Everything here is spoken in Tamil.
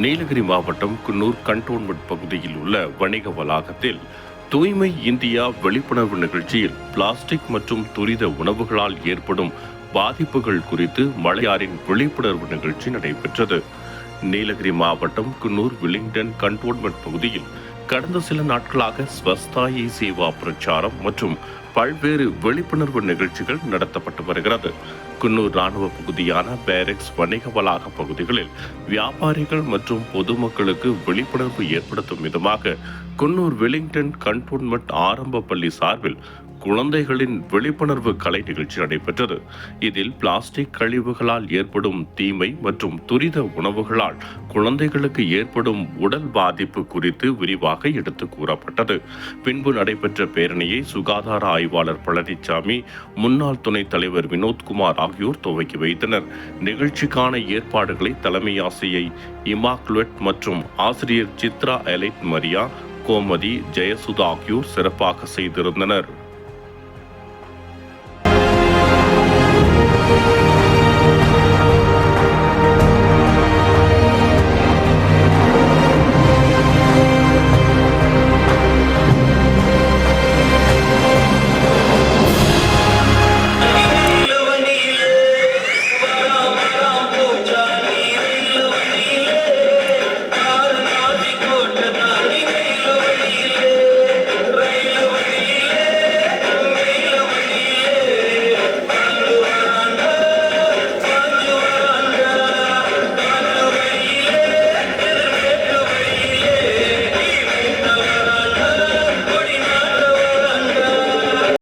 நீலகிரி மாவட்டம் குன்னூர் கண்டோன்மெண்ட் பகுதியில் உள்ள வணிக வளாகத்தில் தூய்மை இந்தியா விழிப்புணர்வு நிகழ்ச்சியில் பிளாஸ்டிக் மற்றும் துரித உணவுகளால் ஏற்படும் பாதிப்புகள் குறித்து மலையாரின் விழிப்புணர்வு நிகழ்ச்சி நடைபெற்றது. நீலகிரி மாவட்டம் குன்னூர் வில்லிங்டன் கண்டோன்மெண்ட் பகுதியில் கடந்த சில நாட்களாக ஸ்வஸ்தாயி சேவா பிரச்சாரம் மற்றும் பல்வேறு விழிப்புணர்வு நிகழ்ச்சிகள் நடத்தப்பட்டு வருகிறது. குன்னூர் ராணுவ பகுதியான பேரெக்ஸ் வணிக வளாக பகுதிகளில் வியாபாரிகள் மற்றும் பொதுமக்களுக்கு விழிப்புணர்வு ஏற்படுத்தும் விதமாக குன்னூர் வெலிங்டன் கண்டோன்மெண்ட் ஆரம்ப பள்ளி சார்பில் குழந்தைகளின் விழிப்புணர்வு கலை நிகழ்ச்சி நடைபெற்றது. இதில் பிளாஸ்டிக் கழிவுகளால் ஏற்படும் தீமை மற்றும் துரித உணவுகளால் குழந்தைகளுக்கு ஏற்படும் உடல் பாதிப்பு குறித்து விரிவாக எடுத்து கூறப்பட்டது. பின்பு நடைபெற்ற பேரணியை சுகாதார ஆய்வாளர் பழனிசாமி முன்னாள் துணைத் தலைவர் வினோத்குமார் ஆகியோர் துவக்கி வைத்தனர். நிகழ்ச்சிக்கான ஏற்பாடுகளை தலைமை ஆசிரியை இமாக்லுவெட் மற்றும் ஆசிரியர் சித்ரா எலைட் மரியா கோமதி ஜெயசுதா ஆகியோர் சிறப்பாக செய்திருந்தனர்.